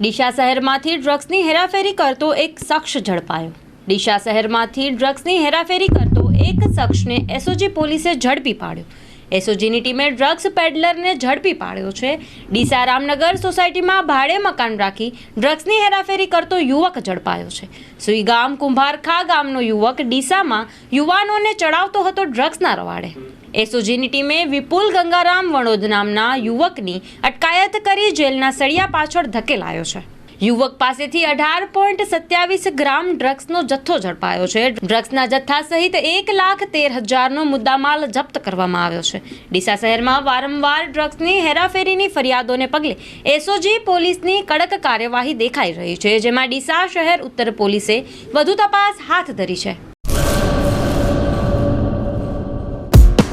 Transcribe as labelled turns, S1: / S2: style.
S1: ડીસા શહેરમાંથી ડ્રગ્સની હેરાફેરી કરતો એક શખ્સ ઝડપાયો. ડીશા શહેરમાંથી ડ્રગ્સની હેરાફેરી કરતો એક શખ્સને એસઓજી પોલીસે ઝડપી પાડ્યો. એસઓજીની ટીમે ડ્રગ્સ પેડલરને ઝડપી પાડ્યો છે. ડીસા રામનગર સોસાયટીમાં ભાડે મકાન રાખી ડ્રગ્સની હેરાફેરી કરતો યુવક ઝડપાયો છે. સુઈગામ કુંભારખા ગામનો યુવક ડીસામાં યુવાનોને ચડાવતો હતો ડ્રગ્સના રવાડે. એસઓજીની ટીમે વિપુલ ગંગારામ વણોદ નામના યુવકની અટકાયત કરી જેલના સળિયા પાછળ ધકેલાયો છે. યુવક પાસેથી અઢાર પોઈન્ટ સત્યાવીસ ગ્રામ ડ્રગ્સનો જથ્થો ઝડપાયો છે. ડ્રગ્સના જથ્થા સહિત એક લાખ તેર હજારનો મુદ્દામાલ જપ્ત કરવામાં આવ્યો છે. ડીસા શહેરમાં વારંવાર ડ્રગ્સની હેરાફેરીની ફરિયાદોને પગલે એસઓજી પોલીસની કડક કાર્યવાહી દેખાઈ રહી છે, જેમાં ડીસા શહેર ઉત્તર પોલીસે વધુ તપાસ હાથ ધરી છે.